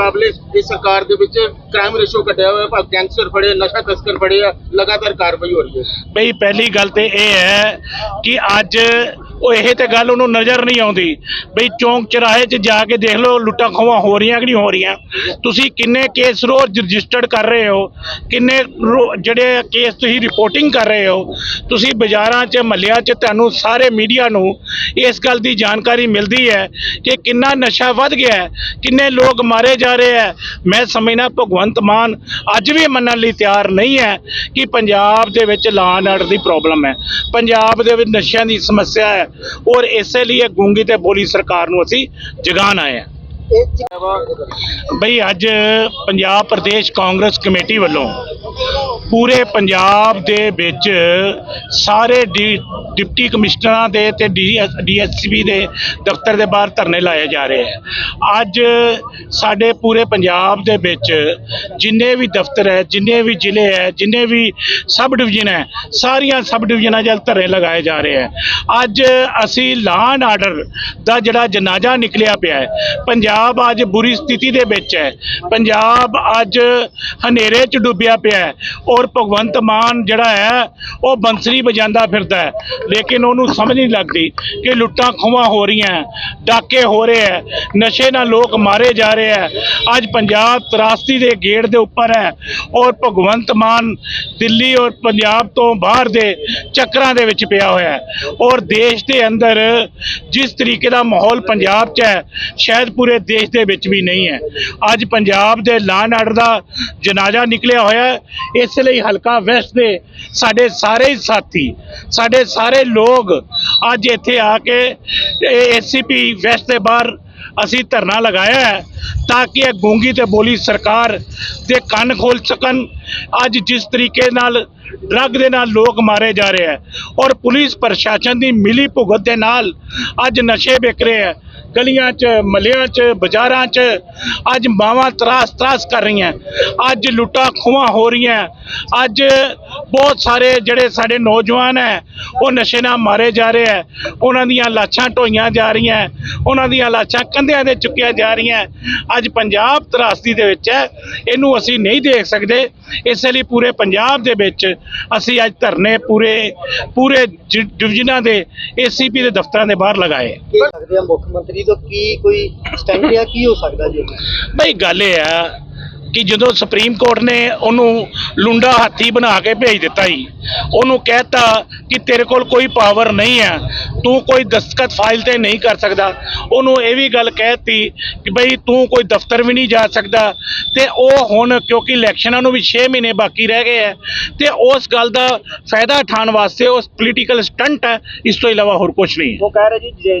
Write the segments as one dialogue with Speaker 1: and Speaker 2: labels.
Speaker 1: ਮੁਕਾਬਲੇ ਇਸ ਸਰਕਾਰ ਦੇ ਵਿੱਚ ਕ੍ਰਾਈਮ ਰੇਸ਼ੋ ਘਟਿਆ ਹੋਇਆ, ਭਾਵੇਂ ਗੈਂਗਸਟਰ ਫੜੇ, ਨਸ਼ਾ ਤਸਕਰ ਫੜੇ ਆ, ਲਗਾਤਾਰ ਕਾਰਵਾਈ ਹੋ ਰਹੀ ਹੈ।
Speaker 2: ਬਈ ਪਹਿਲੀ ਗੱਲ ਤੇ ਇਹ ਹੈ ਕਿ ਅੱਜ ਉਹ ਇਹ ਤੇ ਗੱਲ ਉਹਨੂੰ ਨਜ਼ਰ ਨਹੀਂ ਆਉਂਦੀ ਬਈ ਚੌਂਕ ਚਰਾਹੇ 'ਚ ਜਾ ਕੇ ਦੇਖ ਲਓ ਲੁੱਟਾਂ ਖੋਹਾਂ ਹੋ ਰਹੀਆਂ ਕਿ ਨਹੀਂ ਹੋ ਰਹੀਆਂ। ਤੁਸੀਂ ਕਿੰਨੇ ਕੇਸ ਰੋਜ਼ ਰਜਿਸਟਰਡ ਕਰ ਰਹੇ ਹੋ, ਕਿੰਨੇ ਰੋ- ਜਿਹੜੇ ਕੇਸ ਤੁਸੀਂ ਰਿਪੋਰਟਿੰਗ ਕਰ ਰਹੇ ਹੋ, ਤੁਸੀਂ ਬਾਜ਼ਾਰਾਂ 'ਚ, ਮਹੱਲਿਆਂ 'ਚ ਤੁਹਾਨੂੰ ਸਾਰੇ ਮੀਡੀਆ ਨੂੰ ਇਸ ਗੱਲ ਦੀ ਜਾਣਕਾਰੀ ਮਿਲਦੀ ਹੈ ਕਿ ਕਿੰਨਾ ਨਸ਼ਾ ਵੱਧ ਗਿਆ ਹੈ, ਕਿੰਨੇ ਲੋਕ ਮਾਰੇ ਜਾ ਰਹੇ ਹੈ। ਮੈਂ ਸਮਝਣਾ ਭਗਵੰਤ ਮਾਨ ਅੱਜ ਵੀ ਮੰਨਣ ਲਈ ਤਿਆਰ ਨਹੀਂ ਹੈ ਕਿ ਪੰਜਾਬ ਦੇ ਵਿੱਚ ਲਾਅ ਐਂਡ ਆਰਡਰ ਦੀ ਪ੍ਰੋਬਲਮ ਹੈ। ਪੰਜਾਬ ਦੇ ਵਿੱਚ ਨਸ਼ਿਆਂ ਦੀ ਸਮੱਸਿਆ ਹੈ ਔਰ ਇਸੇ ਲਈ ਗੂੰਗੀ ਤੇ ਬੋਲੀ ਸਰਕਾਰ ਨੂੰ ਅਸੀਂ ਜਗਾਨ ਆਏ ਹਾਂ। ਬਈ ਅੱਜ ਪੰਜਾਬ ਪ੍ਰਦੇਸ਼ ਕਾਂਗਰਸ ਕਮੇਟੀ ਵੱਲੋਂ ਪੂਰੇ ਪੰਜਾਬ ਦੇ ਵਿੱਚ ਸਾਰੇ ਡੀ- ਡਿਪਟੀ ਕਮਿਸ਼ਨਰਾਂ ਦੇ ਤੇ ਡੀਐਸਪੀ ਦੇ ਦਫ਼ਤਰ ਦੇ ਬਾਹਰ ਧਰਨੇ ਲਾਏ ਜਾ ਰਹੇ ਹੈ। ਅੱਜ ਸਾਡੇ ਪੂਰੇ ਪੰਜਾਬ ਦੇ ਵਿੱਚ ਜਿੰਨੇ ਵੀ ਦਫ਼ਤਰ ਹੈ, ਜਿੰਨੇ ਵੀ ਜ਼ਿਲ੍ਹੇ ਹੈ, ਜਿੰਨੇ ਵੀ ਸਬ ਡਿਵੀਜ਼ਨ ਹੈ, ਸਾਰੀਆਂ ਸਬ ਡਿਵੀਜ਼ਨਾਂ 'ਚ ਧਰਨੇ ਲਗਾਏ ਜਾ ਰਹੇ ਹੈ। ਅੱਜ ਅਸੀਂ ਲਾਅ ਐਂਡ ਆਰਡਰ ਦਾ ਜਿਹੜਾ ਜਨਾਜ਼ਾ ਨਿਕਲਿਆ ਪਿਆ ਹੈ, ਪੰਜਾਬ ਅੱਜ ਬੁਰੀ ਸਥਿਤੀ ਦੇ ਵਿੱਚ ਹੈ। ਪੰਜਾਬ ਅੱਜ ਹਨੇਰੇ 'ਚ ਡੁੱਬਿਆ ਪਿਆ ਹੈ ਔਰ ਭਗਵੰਤ ਮਾਨ ਜਿਹੜਾ ਹੈ, ਉਹ ਬੰਸਰੀ ਵਜਾਉਂਦਾ ਫਿਰਦਾ ਹੈ। ਲੇਕਿਨ ਉਹਨੂੰ ਸਮਝ ਨਹੀਂ ਲੱਗਦੀ ਕਿ ਲੁੱਟਾਂ ਖੋਹਾਂ ਹੋ ਰਹੀਆਂ ਡਾਕੇ ਹੋ ਰਹੇ ਹੈ, ਨਸ਼ੇ ਨਾਲ ਲੋਕ ਮਾਰੇ ਜਾ ਰਹੇ ਹੈ, ਅੱਜ ਪੰਜਾਬ ਤਰਾਸਤੀ ਦੇ ਗੇਟ ਦੇ ਉੱਪਰ ਹੈ ਔਰ ਭਗਵੰਤ ਮਾਨ ਦਿੱਲੀ ਔਰ ਪੰਜਾਬ ਤੋਂ ਬਾਹਰ ਦੇ ਚੱਕਰਾਂ ਦੇ ਵਿੱਚ ਪਿਆ ਹੋਇਆ ਹੈ ਔਰ ਦੇਸ਼ ਦੇ ਅੰਦਰ ਜਿਸ ਤਰੀਕੇ ਦਾ ਮਾਹੌਲ ਪੰਜਾਬ 'ਚ ਹੈ, ਸ਼ਾਇਦ ਪੂਰੇ ਦੇਸ਼ ਦੇ ਵਿੱਚ ਵੀ ਨਹੀਂ ਹੈ। ਅੱਜ ਪੰਜਾਬ ਦੇ ਲਾਅ ਆਰਡਰ ਦਾ ਜਨਾਜ਼ਾ ਨਿਕਲਿਆ ਹੋਇਆ ਹੈ, ਇਸ ਲਈ ਹਲਕਾ ਵੈਸਟ ਦੇ ਸਾਡੇ ਸਾਰੇ ਸਾਥੀ, ਸਾਡੇ ਸਾਰੇ ਲੋਕ ਅੱਜ ਇੱਥੇ ਆ ਕੇ ਏਸੀਪੀ ਵੈਸਟ ਦੇ ਬਾਹਰ ਅਸੀਂ ਧਰਨਾ ਲਗਾਇਆ ਹੈ ਤਾਂ ਕਿ ਇਹ ਗੂੰਗੀ ਤੇ ਬੋਲੀ ਸਰਕਾਰ ਦੇ ਕੰਨ ਖੋਲ ਸਕਣ। ਅੱਜ ਜਿਸ ਤਰੀਕੇ ਨਾਲ ਡਰੱਗ ਦੇ ਨਾਲ ਲੋਕ ਮਾਰੇ ਜਾ ਰਹੇ ਹੈ ਔਰ ਪੁਲਿਸ ਪ੍ਰਸ਼ਾਸਨ ਦੀ ਮਿਲੀ ਭੁਗਤ ਦੇ ਨਾਲ ਅੱਜ ਨਸ਼ੇ ਵਿਕ ਰਹੇ ਹੈ। ਗਲੀਆਂ 'ਚ, ਮੱਲਿਆਂ 'ਚ, ਬਾਜ਼ਾਰਾਂ 'ਚ ਅੱਜ ਮਾਵਾਂ ਤਰਾਸ ਤਰਾਸ ਕਰ ਰਹੀਆਂ। ਅੱਜ ਲੁੱਟਾਂ ਖੋਹਾਂ ਹੋ ਰਹੀਆਂ। ਅੱਜ ਬਹੁਤ ਸਾਰੇ ਜਿਹੜੇ ਸਾਡੇ ਨੌਜਵਾਨ ਹੈ ਉਹ ਨਸ਼ੇ ਨਾਲ ਮਾਰੇ ਜਾ ਰਹੇ ਹੈ। ਉਹਨਾਂ ਦੀਆਂ ਲਾਸ਼ਾਂ ਢੋਈਆਂ ਜਾ ਰਹੀਆਂ ਉਹਨਾਂ ਦੀਆਂ ਲਾਸ਼ਾਂ ਕੰਧਿਆਂ ਦੇ ਚੁੱਕੀਆਂ ਜਾ ਰਹੀਆਂ ਅੱਜ ਪੰਜਾਬ ਤਰਾਸਦੀ ਦੇ ਵਿੱਚ ਹੈ। ਇਹਨੂੰ ਅਸੀਂ ਨਹੀਂ ਦੇਖ ਸਕਦੇ। ਇਸੇ ਲਈ ਪੂਰੇ ਪੰਜਾਬ ਦੇ ਵਿੱਚ ਅਸੀਂ ਅੱਜ ਧਰਨੇ ਪੂਰੇ ਪੂਰੇ ਡਿਵੀਜ਼ਨਾਂ ਦੇ ਏਸੀਪੀ ਦੇ ਦਫ਼ਤਰਾਂ ਦੇ ਬਾਹਰ ਲਗਾਏ
Speaker 3: ਆ ਮੁੱਖ ਮੰਤਰੀ ਤੋਂ ਕੀ ਕੋਈ ਸਟੈਂਡ ਲਿਆ ਕੀ ਹੋ ਸਕਦਾ ਜੀ?
Speaker 2: ਬਈ ਗੱਲ ਇਹ ਆ ਕਿ ਜਦੋਂ ਸੁਪਰੀਮ ਕੋਰਟ ਨੇ ਉਹਨੂੰ ਲੁੰਡਾ ਹਾਥੀ ਬਣਾ ਕੇ ਭੇਜ ਦਿੱਤਾ ਹੀ ਉਹਨੂੰ ਕਹਿਤਾ ਕਿ ਤੇਰੇ ਕੋਲ ਕੋਈ ਪਾਵਰ ਨਹੀਂ ਹੈ, ਤੂੰ ਕੋਈ ਦਸਤਖਤ ਫਾਈਲ ਤੇ ਨਹੀਂ ਕਰ ਸਕਦਾ। ਉਹਨੂੰ ਇਹ ਵੀ ਗੱਲ ਕਹਿਤੀ ਕਿ ਬਈ ਤੂੰ ਕੋਈ ਦਫ਼ਤਰ ਵੀ ਨਹੀਂ ਜਾ ਸਕਦਾ। ਤੇ ਉਹ ਹੁਣ ਕਿਉਂਕਿ ਇਲੈਕਸ਼ਨਾਂ ਨੂੰ ਵੀ 6 ਮਹੀਨੇ ਬਾਕੀ ਰਹਿ ਗਏ ਹੈ, ਤੇ ਉਸ ਗੱਲ ਦਾ ਫਾਇਦਾ ਉਠਾਉਣ ਵਾਸਤੇ ਉਸ ਪੋਲੀਟੀਕਲ ਸਟੰਟ ਹੈ, ਇਸ ਤੋਂ ਇਲਾਵਾ ਹੋਰ ਕੁਝ ਨਹੀਂ
Speaker 4: ਉਹ ਕਹਿ ਰਹੇ ਜੀ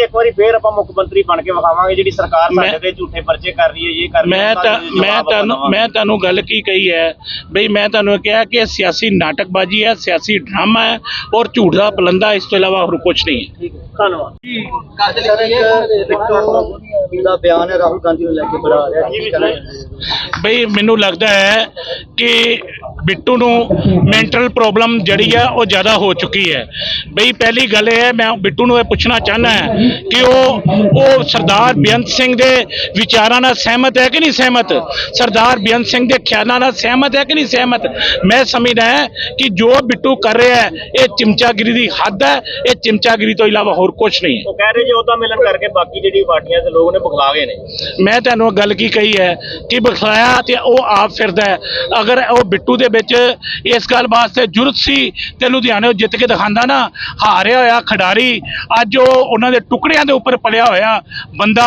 Speaker 4: ਇੱਕ ਵਾਰੀ ਫੇਰ ਆਪਾਂ ਮੁੱਖ ਮੰਤਰੀ ਬਣ ਕੇ ਵਿਖਾਵਾਂਗੇ ਜਿਹੜੀ ਸਰਕਾਰ ਸਾਡੇ ਤੇ ਝੂਠੇ ਪਰਚੇ ਕਰ ਰਹੀ ਹੈ ਇਹ ਕਰ ਰਹੀ ਹੈ
Speaker 2: ਮੈਂ ਤਾਂ ਮੈਂ ਤੁਹਾਨੂੰ। ਮੈਂ ਤੁਹਾਨੂੰ ਗੱਲ ਕੀ ਕਹੀ ਹੈ? ਬਈ ਮੈਂ ਤੁਹਾਨੂੰ ਕਿਹਾ ਕਿ ਸਿਆਸੀ ਨਾਟਕਬਾਜ਼ੀ ਹੈ ਸਿਆਸੀ ਡਰਾਮਾ ਹੈ ਔਰ ਝੂਠ ਦਾ ਪਲੰਦਾ ਇਸ ਤੋਂ ਇਲਾਵਾ ਹੋਰ ਕੁਝ ਨਹੀਂ ਹੈ।
Speaker 3: ਠੀਕ ਹੈ ਧੰਨਵਾਦ। ਦਾ ਬਿਆਨ ਹੈ ਰਾਹੁਲ ਗਾਂਧੀ ਨੂੰ ਲੈ ਕੇ ਬੜਾ ਆ ਰਿਹਾ ਕੀ ਕਹਿਣਾ ਚਾਹੁੰਦੇ
Speaker 2: ਬਈ ਮੈਨੂੰ ਲੱਗਦਾ ਹੈ ਕਿ ਬਿੱਟੂ ਨੂੰ ਮੈਂਟਲ ਪ੍ਰੋਬਲਮ ਜਿਹੜੀ ਆ ਉਹ ਜ਼ਿਆਦਾ ਹੋ ਚੁੱਕੀ ਹੈ। ਬਈ ਪਹਿਲੀ ਗੱਲ ਇਹ ਹੈ ਮੈਂ ਬਿੱਟੂ ਨੂੰ ਇਹ ਪੁੱਛਣਾ ਚਾਹੁੰਦਾ ਹੈ ਕਿ ਉਹ ਉਹ ਸਰਦਾਰ ਬੇਅੰਤ ਸਿੰਘ ਦੇ ਵਿਚਾਰਾਂ ਨਾਲ ਸਹਿਮਤ ਹੈ ਕਿ ਨਹੀਂ ਸਹਿਮਤ? ਸਰਦਾਰ ਬੇਅੰਤ ਸਿੰਘ ਦੇ ਖਿਆਲਾਂ ਨਾਲ ਸਹਿਮਤ ਹੈ ਕਿ ਨਹੀਂ ਸਹਿਮਤ? ਮੈਂ ਸਮਝਦਾ ਹੈ ਕਿ ਜੋ ਬਿੱਟੂ ਕਰ ਰਿਹਾ ਹੈ ਇਹ ਚਿਮਚਾਗਿਰੀ ਦੀ ਹੱਦ ਹੈ ਇਹ ਚਿਮਚਾਗਿਰੀ ਤੋਂ ਇਲਾਵਾ ਹੋਰ ਕੁਝ ਨਹੀਂ ਹੈ।
Speaker 4: ਉਹ ਕਹਿ ਰਹੇ ਜੀ ਉਹਦਾ ਮਿਲਣ ਕਰਕੇ ਬਾਕੀ ਜਿਹੜੀ ਪਾਰਟੀਆਂ ਦੇ ਲੋਕ ਨੇ ਬੁਖਲਾ ਗਏ ਨੇ।
Speaker 2: ਮੈਂ ਤੁਹਾਨੂੰ ਗੱਲ ਕੀ ਕਹੀ ਹੈ ਕਿ ਬਖਲਾਇਆ ਤੇ ਉਹ ਆਪ ਫਿਰਦਾ ਹੈ। ਅਗਰ ਉਹ ਬਿੱਟੂ ਦੇ ਵਿੱਚ ਇਸ ਗੱਲ ਵਾਸਤੇ ਜ਼ਰੂਰਤ ਸੀ ਤੇ ਲੁਧਿਆਣੇ ਜਿੱਤ ਕੇ ਦਿਖਾਉਂਦਾ ਨਾ ਹਾਰਿਆ ਹੋਇਆ ਖਿਡਾਰੀ ਅੱਜ ਉਹ ਉਹਨਾਂ ਦੇ ਟੁਕੜਿਆਂ ਦੇ ਉੱਪਰ ਪਲਿਆ ਹੋਇਆ ਬੰਦਾ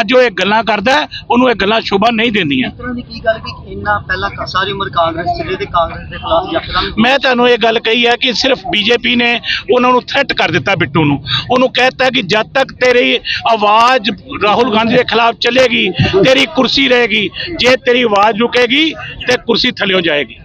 Speaker 2: ਅੱਜ ਉਹ ਇਹ ਗੱਲਾਂ ਕਰਦਾ ਉਹਨੂੰ ਇਹ ਗੱਲਾਂ ਸ਼ੋਭਾ ਨਹੀਂ ਦਿੰਦੀਆਂ।
Speaker 3: ਇਸ ਤਰ੍ਹਾਂ ਦੀ ਕੀ ਗੱਲ ਕਿ ਇੰਨਾ ਪਹਿਲਾਂ ਕ- ਸਾਰੀ ਉਮਰ ਕਾਂਗਰਸ ਚੱਲੇ ਤੇ ਕਾਂਗਰਸ ਦੇ ਖਿਲਾਫ ਯਕਦਮ
Speaker 2: ਮੈਂ ਤੁਹਾਨੂੰ ਇਹ ਗੱਲ ਕਹੀ ਹੈ ਕਿ ਸਿਰਫ ਬੀਜੇਪੀ ਨੇ ਉਹਨਾਂ ਨੂੰ ਥ੍ਰੈਟ ਕਰ ਦਿੱਤਾ ਬਿੱਟੂ ਨੂੰ। ਉਹਨੂੰ ਕਹਿਤਾ ਕਿ ਜਦ ਤੱਕ ਤੇਰੀ ਆਵਾਜ਼ ਰਾਹੁਲ ਗਾਂਧੀ ਦੇ ਖਿਲਾਫ ਚੱਲੇਗੀ, ਤੇਰੀ ਕੁਰਸੀ ਰਹੇਗੀ, ਜੇ ਤੇਰੀ ਆਵਾਜ਼ ਰੁਕੇਗੀ ਤੇ ਕੁਰਸੀ ਥੱਲੇ ਜਾਏਗੀ।